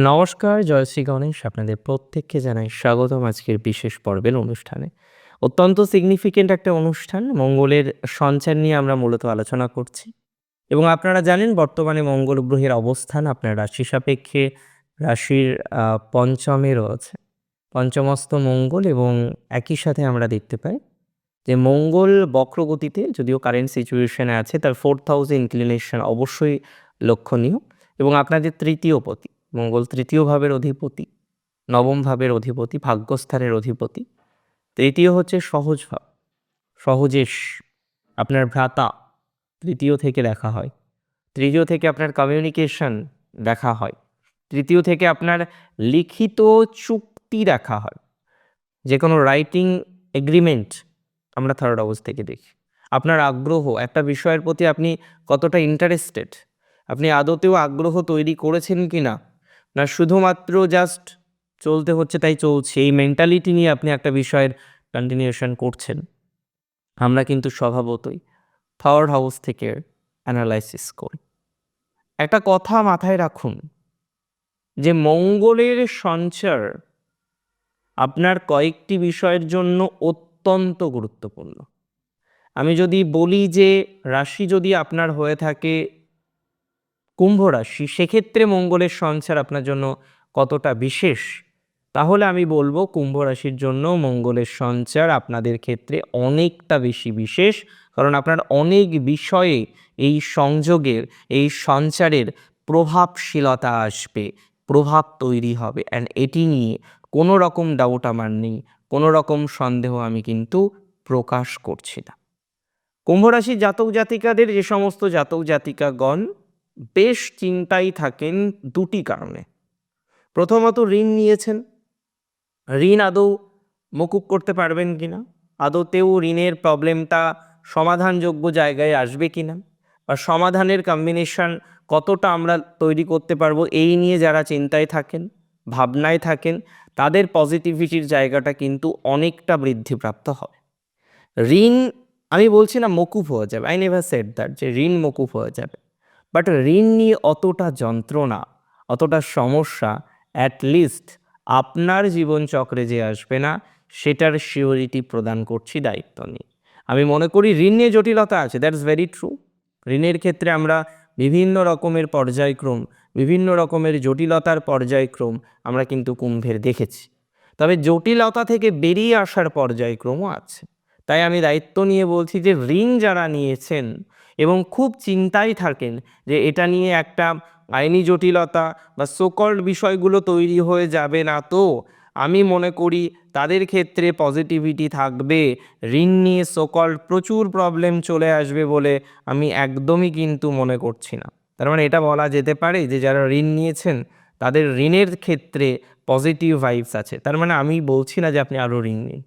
নমস্কার জয়শ্রী গণেশ। আপনাদের প্রত্যেককে জানাই স্বাগতম আজকের বিশেষ পর্বের অনুষ্ঠানে। অত্যন্ত সিগনিফিকেন্ট একটা অনুষ্ঠান, মঙ্গলের সঞ্চার নিয়ে আমরা মূলত আলোচনা করছি। এবং আপনারা জানেন, বর্তমানে মঙ্গল গ্রহের অবস্থান আপনার রাশি সাপেক্ষে, রাশির পঞ্চমে রয়েছে। পঞ্চমস্ত মঙ্গল এবং একই সাথে আমরা দেখতে পাই যে মঙ্গল বক্রগতিতে, যদিও কারেন্ট সিচুয়েশনে আছে, তার ফোর্থ হাউসে ইনক্লিনেশন অবশ্যই লক্ষণীয় এবং আপনাদের তৃতীয় পতি। মঙ্গল তৃতীয় ভাবের অধিপতি, নবম ভাবের অধিপতি, ভাগ্যস্থানের অধিপতি। তৃতীয় হচ্ছে সহজ ভাব, সহজেশ, আপনার ভ্রাতা, তৃতীয় থেকে দেখা হয়। তৃতীয় থেকে আপনার কমিউনিকেশন দেখা হয়। তৃতীয় থেকে আপনার লিখিত চুক্তি দেখা হয়। যে কোনো রাইটিং এগ্রিমেন্ট আমরা থার্ড হাউস থেকে দেখি। আপনার আগ্রহ, একটা বিষয়ের প্রতি আপনি কতটা ইন্টারেস্টেড আপনি আদতেও আগ্রহ তৈরি করেছেন কি না না, শুধুমাত্র জাস্ট চলতে হচ্ছে, তাই চলছে। এই মেন্টালিটি নিয়ে আপনি একটা বিষয়ের কন্টিনিউশন করছেন। আমরা কিন্তু স্বভাবতই থার্ড হাউস থেকে অ্যানালাইসিস করি। একটা কথা মাথায় রাখুন যে, মঙ্গলের সঞ্চার আপনার কয়েকটি বিষয়ের জন্য অত্যন্ত গুরুত্বপূর্ণ। আমি যদি বলি যে, রাশি যদি আপনার হয়ে থাকে কুম্ভ রাশি, সেক্ষেত্রে মঙ্গলের সঞ্চার আপনার জন্য কতটা বিশেষ? তাহলে আমি বলব কুম্ভ রাশির জন্য মঙ্গলের সঞ্চার আপনাদের ক্ষেত্রে অনেকটা বেশি বিশেষ, কারণ আপনার অনেক বিষয়ে এই সংযোগের, এই সঞ্চারের প্রভাবশীলতা আসবে, প্রভাব তৈরি হবে। অ্যান্ড এটি নিয়ে কোনো রকম ডাউট আমার নেই, কোনো রকম সন্দেহ আমি কিন্তু প্রকাশ করছি না। কুম্ভ রাশির জাতক জাতিকাদের যে সমস্ত জাতক জাতিকাগণ বেশ চিন্তায় থাকেন দুটি কারণে। প্রথমত ঋণ নিয়েছেন। ঋণ আদৌ মকুব করতে পারবেন কিনা আদৌতেও ঋণের প্রবলেমটা সমাধানযোগ্য জায়গায় আসবে কিনা বা সমাধানের কম্বিনেশন কতটা আমরা তৈরি করতে পারব? এই নিয়ে যারা চিন্তায় থাকেন, ভাবনায় থাকেন, তাদের পজিটিভিটির জায়গাটা কিন্তু অনেকটা বৃদ্ধিপ্রাপ্ত হবে। ঋণ, আমি বলছি না মকুব হয়ে যাবে আই নেভার সেট দ্যাট যে ঋণ মকুব হয়ে যাবে। বাট ঋণ নিয়ে অতটা যন্ত্রণা, অতটা সমস্যা অ্যাট লিস্ট আপনার জীবনচক্রে যে আসবে না, সেটার সিওরিটি প্রদান করছি দায়িত্ব নিয়ে। আমি মনে করি ঋণ নিয়ে জটিলতা আছে দ্যাটস ভেরি ট্রু ঋণের ক্ষেত্রে আমরা বিভিন্ন রকমের পর্যায়ক্রম, বিভিন্ন রকমের জটিলতার পর্যায়ক্রম আমরা কিন্তু কুম্ভের দেখেছি। তবে জটিলতা থেকে বেরিয়ে আসার পর্যায়ক্রমও আছে। তাই আমি দায়িত্ব নিয়ে বলছি যে ঋণ যারা নিয়েছেন এবং খুব চিন্তায় থাকেন যে এটা নিয়ে একটা আইনি জটিলতা বা সোকল্ড বিষয়গুলো তৈরি হয়ে যাবে না তো। আমি মনে করি তাদের ক্ষেত্রে পজিটিভিটি থাকবে। ঋণ নিয়ে সোকল্ড প্রচুর প্রবলেম চলে আসবে বলে আমি একদমই কিন্তু মনে করছি না। তার মানে এটা বলা যেতে পারে যে যারা ঋণ নিয়েছেন, তাদের ঋণের ক্ষেত্রে পজিটিভ ভাইবস আছে। তার মানে আমি বলছি না যে আপনি আরও ঋণ নিন।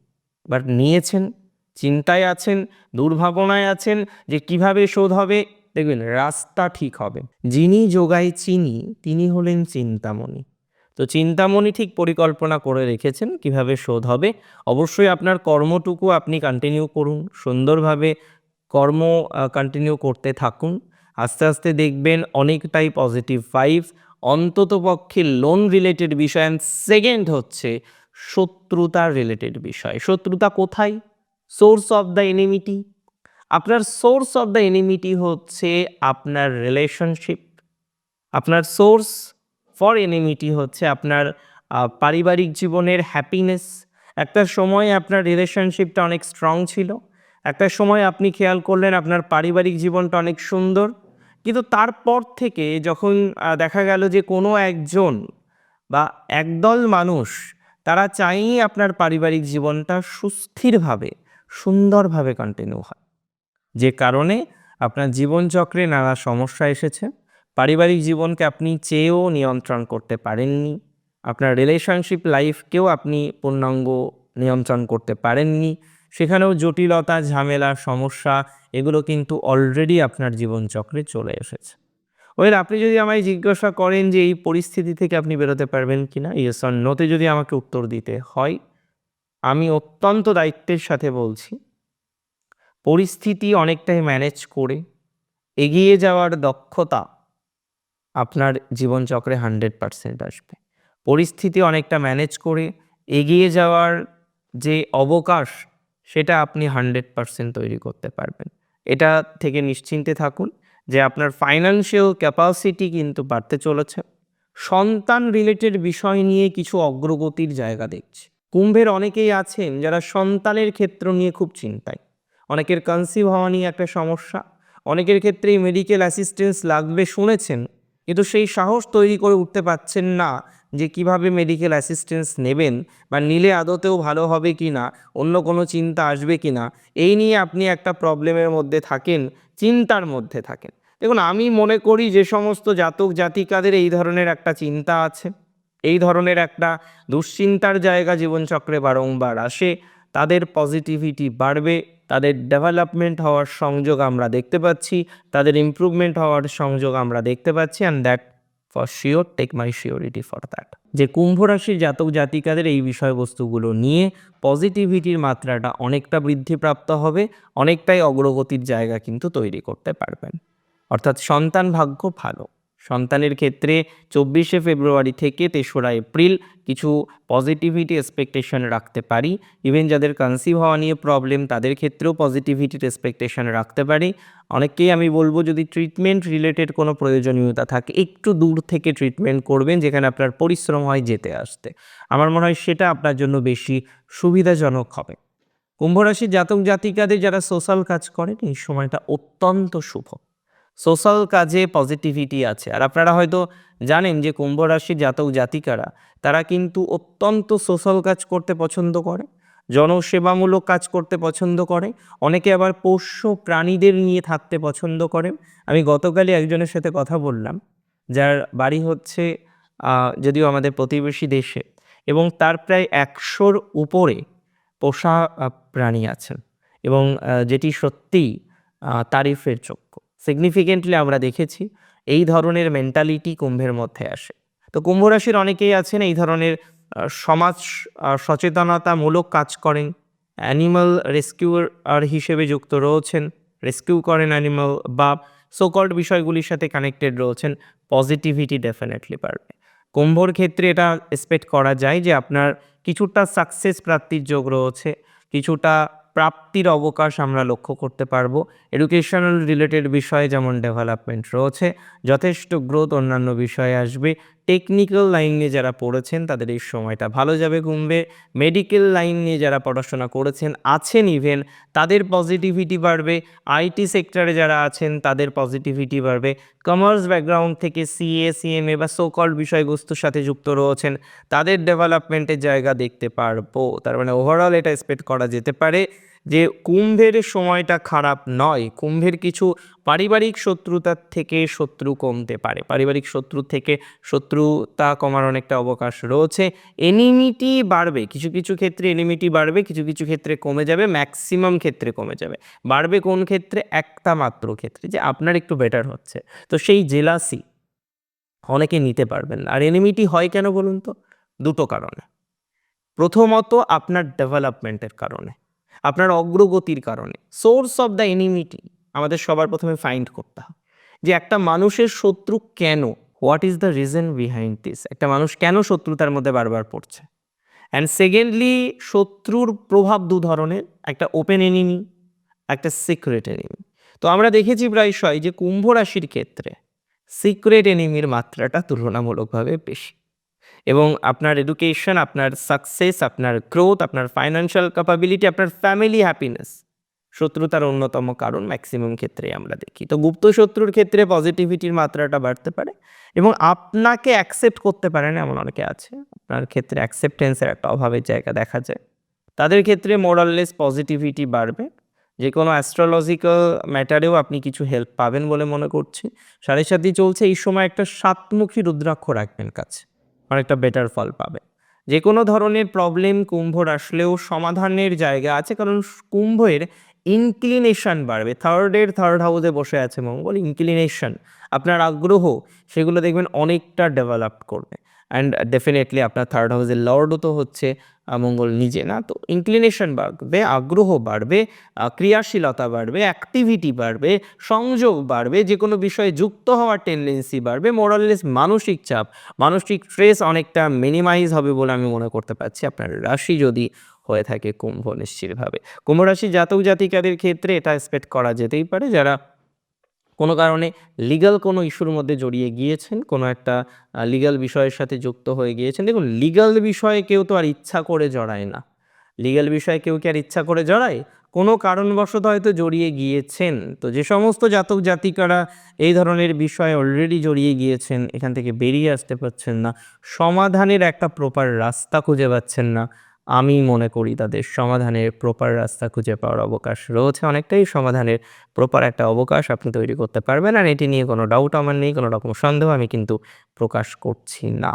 বাট নিয়েছেন চিন্তায় আছেন, দুর্ভাবনায় আছেন যে কীভাবে শোধ হবে। দেখবেন, রাস্তা ঠিক হবে। যিনি যোগায় চিনি, তিনি হলেন চিন্তামণি। তো চিন্তামণি ঠিক পরিকল্পনা করে রেখেছেন কীভাবে শোধ হবে। অবশ্যই আপনার কর্মটুকু আপনি কন্টিনিউ করুন। সুন্দরভাবে কর্ম কন্টিনিউ করতে থাকুন। আস্তে আস্তে দেখবেন অনেকটাই পজিটিভ ভাইবস অন্তত পক্ষে লোন রিলেটেড বিষয় অ্যান্ড সেকেন্ড হচ্ছে শত্রুতা রিলেটেড বিষয়। শত্রুতা কোথায়? সোর্স অফ দ্য এনিমিটি আপনার সোর্স অফ দ্য এনিমিটি হচ্ছে আপনার রিলেশনশিপ আপনার সোর্স ফর এনিমিটি হচ্ছে আপনার পারিবারিক জীবনের হ্যাপিনেস একটা সময় আপনার রিলেশনশিপটা অনেক স্ট্রং ছিল। একটা সময় আপনি খেয়াল করলেন আপনার পারিবারিক জীবনটা অনেক সুন্দর। কিন্তু তারপর থেকে যখন দেখা গেল যে কোনো একজন বা একদল মানুষ, তারা চাইই আপনার পারিবারিক জীবনটা সুস্থিরভাবে। সুন্দরভাবে কন্টিনিউ হয়। যে কারণে আপনার জীবনচক্রে নানা সমস্যা এসেছে। পারিবারিক জীবনকে আপনি চেয়েও নিয়ন্ত্রণ করতে পারেননি। আপনার রিলেশনশিপ লাইফকেও আপনি পূর্ণাঙ্গ নিয়ন্ত্রণ করতে পারেননি। সেখানেও জটিলতা, ঝামেলা, সমস্যা, এগুলো কিন্তু অলরেডি আপনার জীবনচক্রে চলে এসেছে। ওয়েল, আপনি যদি আমায় জিজ্ঞাসা করেন যে এই পরিস্থিতি থেকে আপনি বেরোতে পারবেন কি না ইয়েস অর নোতে যদি আমাকে উত্তর দিতে হয় আমি অত্যন্ত দায়িত্বের সাথে বলছি। পরিস্থিতি অনেকটাই ম্যানেজ করে এগিয়ে যাওয়ার দক্ষতা আপনার জীবনচক্রে হান্ড্রেড পারসেন্ট আসবে। পরিস্থিতি অনেকটা ম্যানেজ করে এগিয়ে যাওয়ার যে অবকাশ, সেটা আপনি হান্ড্রেড পারসেন্ট তৈরি করতে পারবেন। এটা থেকে নিশ্চিন্তে থাকুন যে আপনার ফাইন্যান্সিয়াল ক্যাপাসিটি কিন্তু বাড়তে চলেছে। সন্তান রিলেটেড বিষয় নিয়ে কিছু অগ্রগতির জায়গা দেখছি। কুম্ভের অনেকেই আছেন যারা সন্তানের ক্ষেত্র নিয়ে খুব চিন্তায়। অনেকের কনসিভ হওয়া নিয়ে একটা সমস্যা, অনেকের ক্ষেত্রেই মেডিকেল অ্যাসিস্ট্যান্স লাগবে শুনেছেন, কিন্তু সেই সাহস তৈরি করে উঠতে পারছেন না যে কীভাবে মেডিকেল অ্যাসিস্ট্যান্স নেবেন বা নিলে আদতেও ভালো হবে কি না, অন্য কোনো চিন্তা আসবে কি না, এই নিয়ে আপনি একটা প্রবলেমের মধ্যে থাকেন, চিন্তার মধ্যে থাকেন। দেখুন, আমি মনে করি যে সমস্ত জাতক জাতিকাদের এই ধরনের একটা চিন্তা আছে। এই ধরনের একটা দুশ্চিন্তার জায়গা জীবনচক্রে বারংবার আসে। তাদের পজিটিভিটি বাড়বে, তাদের ডেভেলপমেন্ট হওয়ার সংযোগ আমরা দেখতে পাচ্ছি, তাদের ইমপ্রুভমেন্ট হওয়ার সংযোগ আমরা দেখতে পাচ্ছি and that for sure take my surety for that যে কুম্ভ রাশির জাতক জাতিকাদের এই বিষয়বস্তুগুলো নিয়ে পজিটিভিটির মাত্রাটা অনেকটা বৃদ্ধিপ্রাপ্ত হবে, অনেকটাই অগ্রগতির জায়গা কিন্তু তৈরি করতে পারবেন। অর্থাৎ সন্তান ভাগ্য ভালো। সন্তানের ক্ষেত্রে চব্বিশে ফেব্রুয়ারি থেকে তেসরা এপ্রিল কিছু পজিটিভিটি এক্সপেকটেশন রাখতে পারি। ইভেন যাদের কনসিভ হওয়া নিয়ে প্রবলেম তাদের ক্ষেত্রেও পজিটিভিটির এক্সপেকটেশন রাখতে পারি। অনেককেই আমি বলব, যদি ট্রিটমেন্ট রিলেটেড কোনো প্রয়োজনীয়তা থাকে, একটু দূর থেকে ট্রিটমেন্ট করবেন, যেখানে আপনার পরিশ্রম হয় যেতে আসতে। আমার মনে হয় সেটা আপনার জন্য বেশি সুবিধাজনক হবে। কুম্ভ রাশির জাতক জাতিকাদের যারা সোশ্যাল কাজ করেন, এই সময়টা অত্যন্ত শুভ। সোশ্যাল কাজে পজিটিভিটি আছে। আর আপনারা হয়তো জানেন যে কুম্ভ রাশির জাতক জাতিকারা, তারা কিন্তু অত্যন্ত সোশ্যাল কাজ করতে পছন্দ করে, জনসেবামূলক কাজ করতে পছন্দ করে, অনেকে আবার পোষ্য প্রাণীদের নিয়ে থাকতে পছন্দ করে। আমি গতকালই একজনের সাথে কথা বললাম, যার বাড়ি হচ্ছে যদিও আমাদের প্রতিবেশী দেশে, এবং তার প্রায় একশোর উপরে পোষা প্রাণী আছেন, এবং যেটি সত্যিই তারিফের যোগ্য। সিগনিফিকেন্টলি আমরা দেখেছি, এই ধরনের মেন্টালিটি কুম্ভের মধ্যে আসে। তো কুম্ভ রাশির অনেকেই আছেন এই ধরনের সমাজ সচেতনতামূলক কাজ করেন। অ্যানিমাল রেস্কিউর হিসেবে যুক্ত রয়েছেন রেস্কিউ করেন অ্যানিমাল বা সোকল্ড বিষয়গুলির সাথে কানেক্টেড রয়েছেন পজিটিভিটি ডেফিনেটলি বাড়বে। কুম্ভর ক্ষেত্রে এটা এক্সপেক্ট করা যায় যে আপনার কিছুটা সাকসেস প্রাপ্তির যোগ রয়েছে, কিছুটা প্রাপ্তির অবকাশ আমরা লক্ষ্য করতে পারব। এডুকেশনাল রিলেটেড বিষয়ে যেমন ডেভেলপমেন্ট রয়েছে, যথেষ্ট গ্রোথ অন্যান্য বিষয়ে আসবে। টেকনিক্যাল লাইন নিয়ে যারা পড়েছেন, তাদের এই সময়টা ভালো যাবে কুম্ভে মেডিকেল লাইন নিয়ে যারা পড়াশোনা করেছেন, আছেন ইভেন তাদের পজিটিভিটি বাড়বে। আইটি সেক্টরে যারা আছেন, তাদের পজিটিভিটি বাড়বে। কমার্স ব্যাকগ্রাউন্ড থেকে সিএ সিএমএ বা সোকল বিষয়বস্তুর সাথে যুক্ত রয়েছেন, তাদের ডেভেলপমেন্টের জায়গা দেখতে পারব। তার মানে ওভারঅল এটা এক্সপেক্ট করা যেতে পারে। যে কুম্ভের সময়টা খারাপ নয়, কুম্ভের কিছু পারিবারিক শত্রুতার থেকে শত্রু কমতে পারে। পারিবারিক শত্রু থেকে শত্রুতা কমার অনেকটা অবকাশ রয়েছে। এনিমিটি বাড়বে, কিছু কিছু ক্ষেত্রে এনিমিটি বাড়বে, কিছু কিছু ক্ষেত্রে কমে যাবে ম্যাক্সিমাম ক্ষেত্রে কমে যাবে। বাড়বে কোন ক্ষেত্রে? একটা মাত্র ক্ষেত্রে, যে আপনার একটু বেটার হচ্ছে। তো সেই জেলাসি অনেকে নিতে পারবেন আর এনিমিটি হয় কেন বলুন তো? দুটো কারণে। প্রথমত আপনার ডেভেলপমেন্টের কারণে। আপনার অগ্রগতির কারণে। সোর্স অফ দ্য এনিমিটি আমাদের সবার প্রথমে ফাইন্ড করতে হবে যে একটা মানুষের শত্রু কেন? What is the reason behind this একটা মানুষ কেন শত্রুতার মধ্যে বারবার পড়ছে? অ্যান্ড সেকেন্ডলি শত্রুর প্রভাব দু ধরনের। একটা ওপেন এনিমি একটা সিক্রেট এনিমি তো আমরা দেখেছি প্রায়শই যে কুম্ভ রাশির ক্ষেত্রে সিক্রেট এনিমির মাত্রাটা তুলনামূলকভাবে বেশি। এবং আপনার এডুকেশন আপনার সাকসেস আপনার গ্রোথ আপনার ফাইন্যান্সিয়াল ক্যাপাবিলিটি আপনার ফ্যামিলি হ্যাপিনেস শত্রুতার অন্যতম কারণ ম্যাক্সিমাম ক্ষেত্রে আমরা দেখি। তো গুপ্ত শত্রুর ক্ষেত্রে পজিটিভিটির মাত্রাটা বাড়তে পারে এবং আপনাকে অ্যাকসেপ্ট করতে পারে না এমন অনেকে আছে। আপনার ক্ষেত্রে অ্যাকসেপ্টেন্সের একটা অভাবের জায়গা দেখা যায়। তাদের ক্ষেত্রে মোরাললেস পজিটিভিটি বাড়বে। যে কোনো অ্যাস্ট্রোলজিক্যাল ম্যাটারেও আপনি কিছু হেল্প পাবেন বলে মনে করছি। সাড়ে সাথী চলছে, এই সময় একটা সাতমুখী রুদ্রাক্ষ রাখবেন কাছে। অনেকটা বেটার ফল পাবে। যে কোনো ধরনের প্রবলেম কুম্ভর আসলেও সমাধানের জায়গা আছে, কারণ কুম্ভের ইনক্লিনেশন বাড়বে। থার্ডের থার্ড হাউসে বসে আছে মঙ্গল ইনক্লিনেশন আপনার আগ্রহ, সেগুলো দেখবেন অনেকটা ডেভেলপ করবে। অ্যান্ড ডেফিনেটলি আপনার থার্ড হাউসের লর্ডও তো হচ্ছে মঙ্গল নিজে, না? তো ইনক্লিনেশন বাড়বে, আগ্রহ বাড়বে ক্রিয়াশীলতা বাড়বে অ্যাক্টিভিটি বাড়বে, সংযোগ বাড়বে যে কোনো বিষয়ে যুক্ত হওয়ার টেন্ডেন্সি বাড়বে মোরাললেস মানসিক চাপ, মানসিক স্ট্রেস অনেকটা মিনিমাইজ হবে বলে আমি মনে করতে পারছি। আপনার রাশি যদি হয়ে থাকে কুম্ভ নিশ্চিতভাবে। কুম্ভ রাশি জাতক জাতিকাদের ক্ষেত্রে এটা এক্সপেক্ট করা যেতেই পারে। যারা কোনো কারণে লিগ্যাল কোনো ইস্যুর মধ্যে জড়িয়ে গিয়েছেন, কোনো একটা লিগ্যাল বিষয়ের সাথে যুক্ত হয়ে গিয়েছেন। দেখুন লিগ্যাল বিষয়ে কেউ তো আর ইচ্ছা করে জড়ায় না। লিগ্যাল বিষয়ে কেউ কি আর ইচ্ছা করে জড়ায়? কোনো কারণবশত হয়তো জড়িয়ে গিয়েছেন। তো যে সমস্ত জাতক জাতিকারা এই ধরনের বিষয়ে অলরেডি জড়িয়ে গিয়েছেন, এখান থেকে বেরিয়ে আসতে পারছেন না। সমাধানের একটা প্রপার রাস্তা খুঁজে পাচ্ছেন না। আমি মনে করি তাদের সমাধানের প্রপার রাস্তা খুঁজে পাওয়ার অবকাশ রয়েছে। অনেকটাই সমাধানের প্রপার একটা অবকাশ আপনি তৈরি করতে পারবেন আর এটি নিয়ে কোনো ডাউট আমার নেই, কোনো রকম সন্দেহ আমি কিন্তু প্রকাশ করছি না।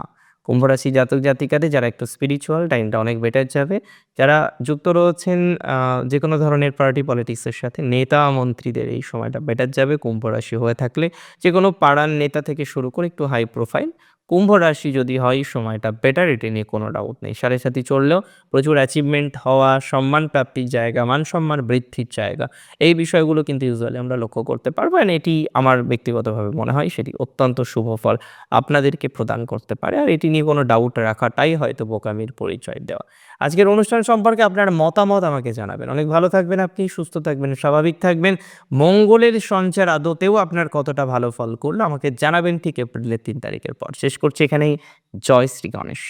কুম্ভরাশি জাতক জাতিকাদের যারা একটু স্পিরিচুয়াল টাইমটা অনেক বেটার যাবে। যারা যুক্ত রয়েছেন যে কোনো ধরনের পার্টি পলিটিক্সের সাথে, নেতা মন্ত্রীদের এই সময়টা বেটার যাবে। কুম্ভ রাশি হয়ে থাকলে যে কোনো পাড়ার নেতা থেকে শুরু করে একটু হাই প্রোফাইল কুম্ভ রাশি যদি হয় সময়টা বেটার এটি নিয়ে কোনো ডাউট নেই। সাড়ে সাথে চললেও প্রচুর অ্যাচিভমেন্ট হওয়া, সম্মান প্রাপ্তির জায়গা, মান সম্মান বৃদ্ধির জায়গা, এই বিষয়গুলো কিন্তু ইউজুয়ালি আমরা লক্ষ্য করতে পারব অ্যান্ড এটি আমার ব্যক্তিগতভাবে মনে হয় সেটি অত্যন্ত শুভ ফল আপনাদেরকে প্রদান করতে পারে। আর এটি নিয়ে কোনো ডাউট রাখাটাই হয়তো বোকামির পরিচয় দেওয়া। আজকের অনুষ্ঠান সম্পর্কে আপনার মতামত আমাকে জানাবেন। অনেক ভালো থাকবেন আপনি, সুস্থ থাকবেন, স্বাভাবিক থাকবেন। মঙ্গলের সঞ্চার আদতেও আপনার কতটা ভালো ফল করল আমাকে জানাবেন ঠিক এপ্রিলের তিন তারিখের পর। শেষ করছি এখানেই। জয় শ্রী গণেশ।